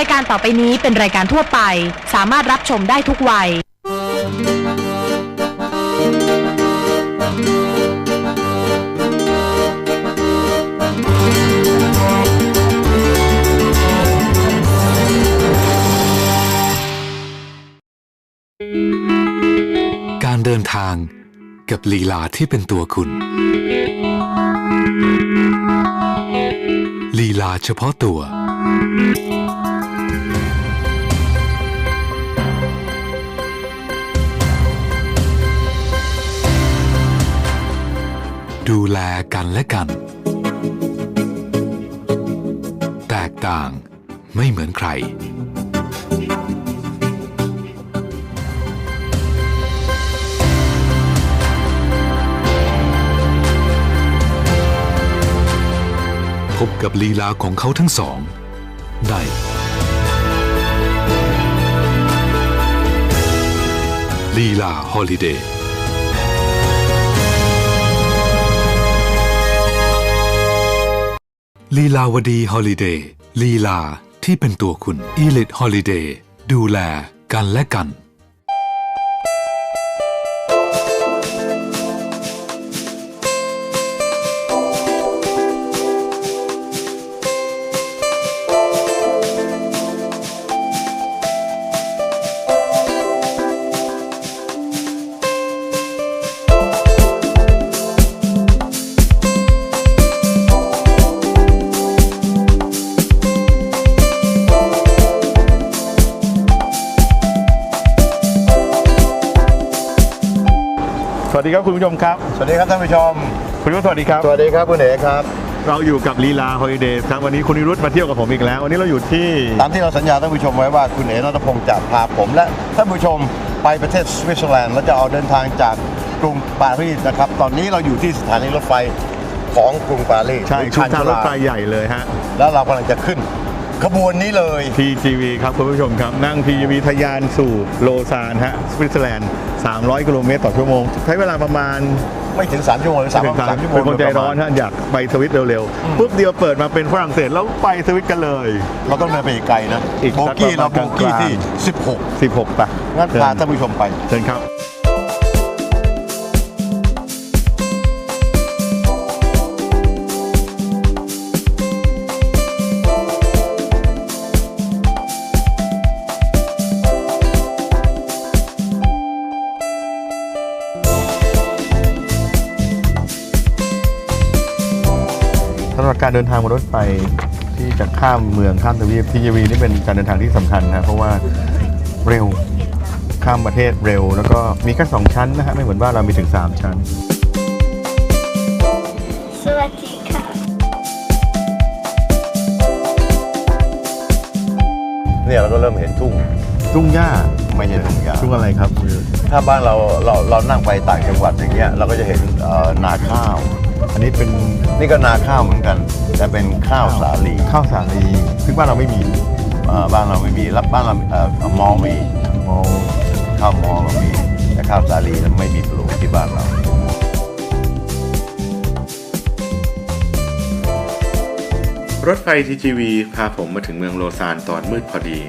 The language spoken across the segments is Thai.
ายการต่อไปนี้เป็นรายการทั่วไป สามารถรับชมได้ทุกวัย การเดินทางกับลีลาที่เป็นตัวคุณ ลีลาเฉพาะตัว ดูแลกันและกัน แตกต่างไม่เหมือนใคร พบกับลีลาของเขาทั้งสองในลีลาฮอลิเดย์ ลีลาวดีฮอลิเดย์ลีลาที่เป็นตัวคุณอีลิทฮอลิเดย์ดูแลกันและกัน ดีครับคุณผู้ชมครับ สวัสดีครับท่านผู้ชม คุณผู้ชมสวัสดีครับ สวัสดีครับคุณเอ๋ครับ เราอยู่กับลีลาฮอลิเดย์ครับวันนี้คุณนิรุธมาเที่ยวกับผมอีกแล้ว วันนี้เราอยู่ที่ ตามที่เราสัญญาท่านผู้ชมไว้ว่าคุณเอ๋นัทพงศ์จะพาผมและท่านผู้ชมไปประเทศสวิตเซอร์แลนด์แล้วจะออกเดินทางจากกรุงปารีสนะครับ ตอนนี้เราอยู่ที่สถานีรถไฟของกรุงปารีสใช่หรือชุดทางรถไฟชใหญ่เลยฮะ แล้วเรากำลังจะขึ้น ขบวนนี้เลย TGV ครับคุณผู้ชมครับ นั่ง TGV ทะยานสู่โลซานฮะสวิตเซอร์แลนด์ 300 กิโลเมตรต่อชั่วโมง ใช้เวลาประมาณไม่ถึง3ชั่วโมงหรือสามเป็นสามชั่วโมงเป็นคนใจโดยปะร้มาอณนฮะอยากไปสวิตเร็วๆปุ๊บเดียวเปิดมาเป็นฝรั่งเศสแล้วไปสวิตกันเลย เราต้องเดินไปอีกไกลนะอีกโบกี้สัเรากโบประมาณกี้กลางๆที่ 16 16ปะงั้นพาท่านผู้ชมไปเชิญครับำหรับการเดินทางบนรถไฟที่จะข้ามเมืองข้ามทวีปทีวีนี่เป็นการเดินทางที่สำคัญนะเพราะว่าเร็วข้ามประเทศเร็ว แล้วก็มีแค่สองชั้นนะฮะไม่เหมือนว่านเรามีถึง 3 ชั้น สวัสดีค่ะเนี่ยเราก็เริ่มเห็นทุ่งทุ่งหญ้าไม่ใช่ทุ่งหญ้าทุ่งอะไรครับ ถ้าบ้านเราเราเรานั่งไปต่างจังหวัดอย่างเงี้ยเราก็จะเห็นเอ่อนาข้าว อันนี้เป็นนี่ก็นาข้าวเหมือนกัน แต่เป็นข้าวสาลีข้าวสาลีซึ่งบ้านเราไม่มีเอ่อบ้านเราไม่มีรับบ้านเราเอ่อมอมีมองข้าวมอเรามี แต่ข้าวสาลีนั้นไม่มีปลูกที่บ้านเรา รถไฟ TGV พาผมมาถึงเมืองโลซานตอนมืดพอดี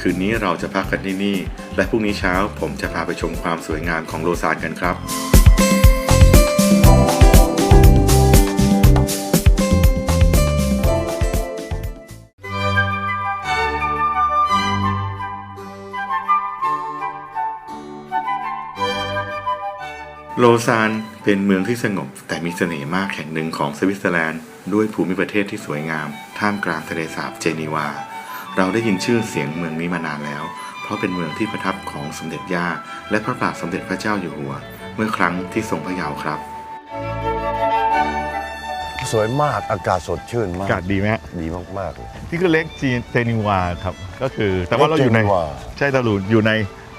คืนนี้เราจะพักกันที่นี่ และพรุ่งนี้เช้าผมจะพาไปชมความสวยงามของโลซานกันครับ โลซานเป็นเมืองที่สงบ แต่มีเสน่ห์มากแห่งหนึ่งของสวิตเซอร์แลนด์ ด้วยภูมิประเทศที่สวยงาม ท่ามกลางทะเลสาบเจนีวา เราได้ยินชื่อเสียงเมืองนี้มานานแล้ว เพราะเป็นเมืองที่ประทับของสมเด็จย่า และพระบาทสมเด็จพระเจ้าอยู่หัว เมื่อครั้งที่ทรงพระเยาว์ครับ สวยมากอากาศสดชื่นมาอากกาศดีไหมฮะดีมากๆเลย ที่คือเล็กจีเจนิวาครับ ก็คือแต่ว่าเราอยู่ในเจนีวา ใช่เราอยู่ใน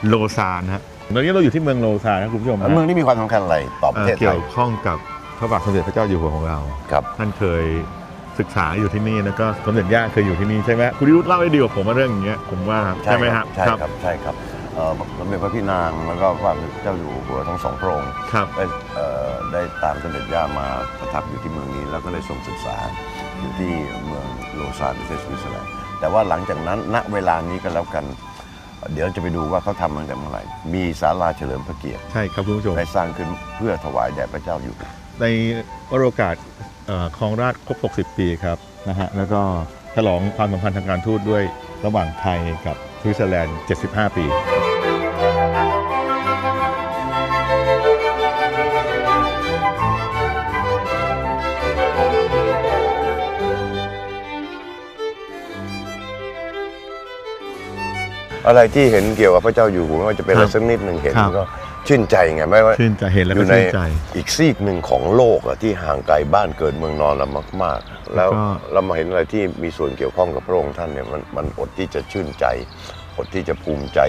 โลซานฮะ ตอนนี้เราอยู่ที่เมืองโลซานนะคุณผู้ชมฮะแล้วเมืองนี้มีความสำคัญอะไรต่อประเอ่อเทศไทเกี่ยวยข้องกับพระบาทสมเด็จพระเจ้าอยู่หัวของเรา ครับ ท่านเคยศึกษาอยู่ที่นี่แล้วก็สมเด็จย่าเคยอยู่ที่นี่ใช่ไหมคุณนิรุธเล่าได้ดีกว่าผมว่าเรื่องอย่างเงี้ยผมว่าครับใช่ไหมครับใช่ครับใช่ครับเอ่อสมเด็จพระพี่นางแล้วก็พระบาทเจ้าอยู่หัวทั้งสองพระองค์ครับ ได้เอ่อได้ตามสมเด็จย่ามาประทับอยู่ที่เมืองนี้ แล้วก็ได้ทรงศึกษาอยู่ที่เมืองโลซานประเทศสวิตเซอร์แลนด์แต่ว่าหลังจากนั้นณเวลานี้ก็แล้วกัน เดี๋ยวจะไปดูว่าเขาทำตั้งแต่เมื่อไหร่ มีศาลาเฉลิมพระเกียรติใช่ครับคุณผู้ชม ได้สร้างขึ้นเพื่อถวายแด่พระเจ้าอยู่หัวในวโอกาสเอ่อครองราชย์ครบ 60 ปีครับนะฮะแล้วก็ฉลองความสัมพันธ์ทางการทูตด้วยระหว่างไทยกับสวิตเซอร์แลนด์ 75 ปี อะไรที่เห็นเกี่ยวกับพระเจ้าอยู่หัวไม่ว่าจะเป็นอะไรครับสักนิดหนึ่งเห็นครับมันก็ชื่นใจไงไม่ว่าชื่นใจเห็นแล้วอก็ยู่ในชื่นใจอีกซีกหนึ่งของโลกอะที่ห่างไกลบ้านเกิดเมืองนอนเรามาก ๆ แล้วก็ เรามาเห็นอะไรที่มีส่วนเกี่ยวข้องกับพระองค์ท่านเนี่ยมันมันอดที่จะชื่นใจ อดที่จะภูมิใจ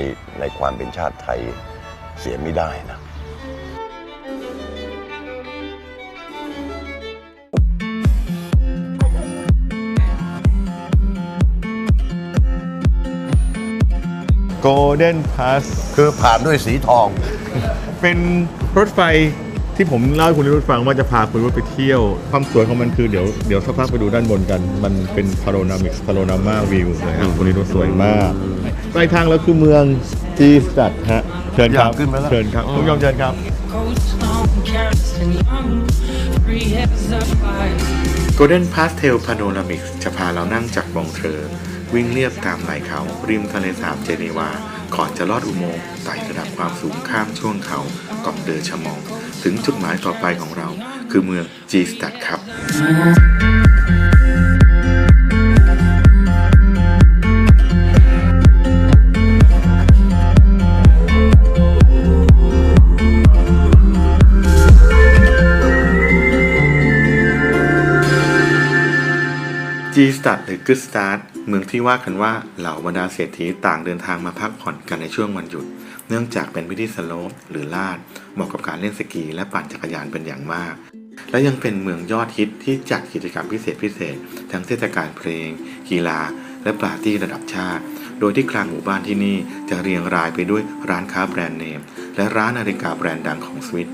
ในความเป็นชาติไทยเสียไม่ได้นะ Golden Pass คือผ่านด้วยสีทอง เป็นรถไฟที่ผมเล่าให้คุณรุ่ฟังว่าจะพาคุณรุ่ไปเที่ยว ความสวยของมันคือเดี๋ยวเดี๋ยวสักพักไปดูด้านบนกัน มันเป็นพาโรนามิกพาโรนามาวิวเลยครับคุณรุ่สวยมากปลายทางแล้วคือเมืองจีสตัดฮะเชิญครับอยากขึ้นไหมล่ะ เชิญครับคุณผู้ชมเชิญครับ Coast on carrots and young, three heads up high. Golden Pastel Panoramics จะพาเรานั่งจากบองเทอร์ วิ่งเรียบตามไหล่เขา ริมทะเลสาบเจนีวา ก่อนจะลอดอุโมงค์ไต่ระดับความสูงข้ามช่วงเขากองเดอชมอง ถึงจุดหมายต่อไปของเรา คือเมืองจีสตัดครับ จีสตัดหรือกึสตาร์เมืองที่ว่ากันว่าเหล่าบรรดาเศรษฐีต่างเดินทางมาพักผ่อนกันในช่วงวันหยุด เนื่องจากเป็นพื้นที่สโลปหรือลาดเหมาะกับการเล่นสกีและปั่นจักรยานเป็นอย่างมาก และยังเป็นเมืองยอดฮิตที่จัดกิจกรรมพิเศษพิเศษ ทั้งเทศกาลเพลง กีฬา และปาร์ตี้ระดับชาติ โดยที่กลางหมู่บ้านที่นี่จะเรียงรายไปด้วยร้านค้าแบรนด์เนม และร้านนาฬิกาแบรนด์ดังของสวิต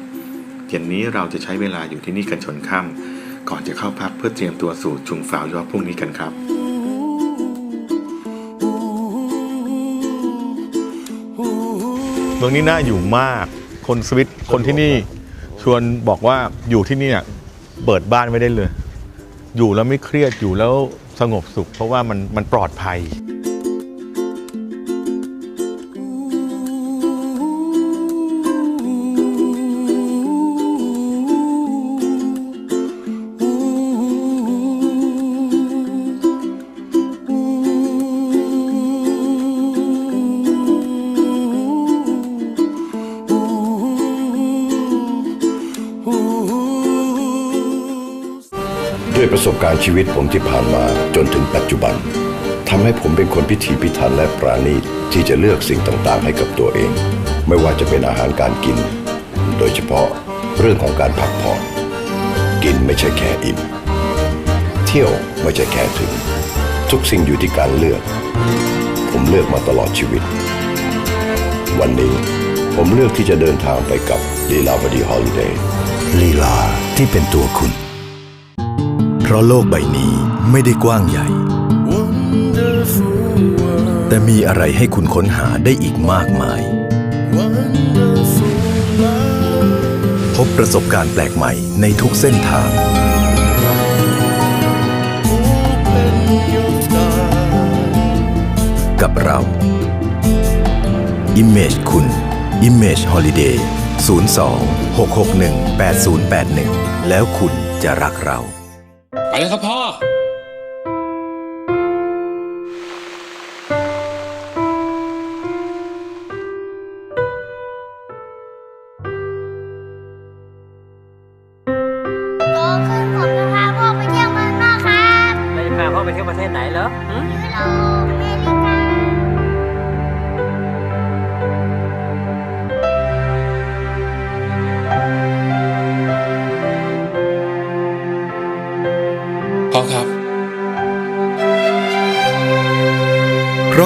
เย็นนี้เราจะใช้เวลาอยู่ที่นี่กันจนค่ำ ก่อนจะเข้าพักเพื่อเตรียมตัวสู่ชุงฝาวยอพรุ่งนี้กันครับเมืองนี้น่าอยู่มากคนสวิตคนที่นี่ชวนบอกว่าอยู่ที่นี่เปิดบ้านไม่ได้เลย อยู่แล้วไม่เครียดอยู่แล้วสงบสุข เพราะว่ามันมันปลอดภัย ด้วยประสบการณ์ชีวิตผมที่ผ่านมาจนถึงปัจจุบันทำให้ผมเป็นคนพิถีพิถันและปราณีตที่จะเลือกสิ่งต่างๆ ให้กับตัวเอง ไม่ว่าจะเป็นอาหารการกิน โดยเฉพาะเรื่องของการพักผ่อนกินไม่ใช่แค่อิ่มเที่ยวไม่ใช่แค่ถึง ทุกสิ่งอยู่ที่การเลือก ผมเลือกมาตลอดชีวิต วันนี้ผมเลือกที่จะเดินทางไปกับลีลาวดีฮอลิเดย์ลีลาที่เป็นตัวคุณ เพราะโลกใบนี้ไม่ได้กว้างใหญ่ แต่มีอะไรให้คุณค้นหาได้อีกมากมาย พบประสบการณ์แปลกใหม่ในทุกเส้นทาง กับเรา Image คุณ Image Holiday 02 661 8081 แล้วคุณจะรักเรา ไปแล้วครับพ่อ โตขึ้นผมจะพาพ่อไปเที่ยวเมืองนอกครับเราจะพาพ่อไปเที่ยวประเทศไหนเหรอหึยุโรปอเมริกา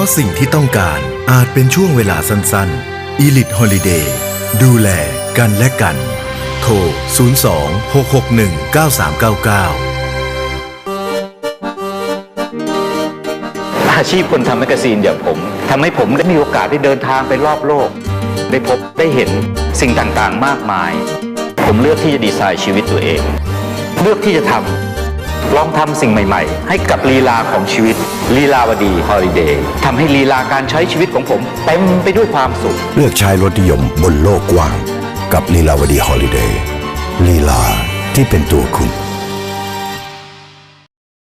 ะสิ่งที่ต้องการอาจเป็นช่วงเวลาสั้นๆ Elite Holiday ดูแลกันและกัน โทร 02 661 9399 อาชีพคนทำแมกกาซีนอย่างผมทำให้ผมได้มีโอกาสได้เดินทางไปรอบโลก ได้พบได้เห็นสิ่งต่างๆมากมาย ผมเลือกที่จะดีไซน์ชีวิตตัวเอง เลือกที่จะทำ ลองทำสิ่งใหม่ ๆ ให้กับลีลาของชีวิตลีลาวดีฮอลิเดย์ทำให้ลีลาการใช้ชีวิตของผมเต็มไปด้วยความสุข เลือกใช้รถนิยมบนโลกกว้าง กับลีลาวดีฮอลิเดย์ลีลาที่เป็นตัวคุณ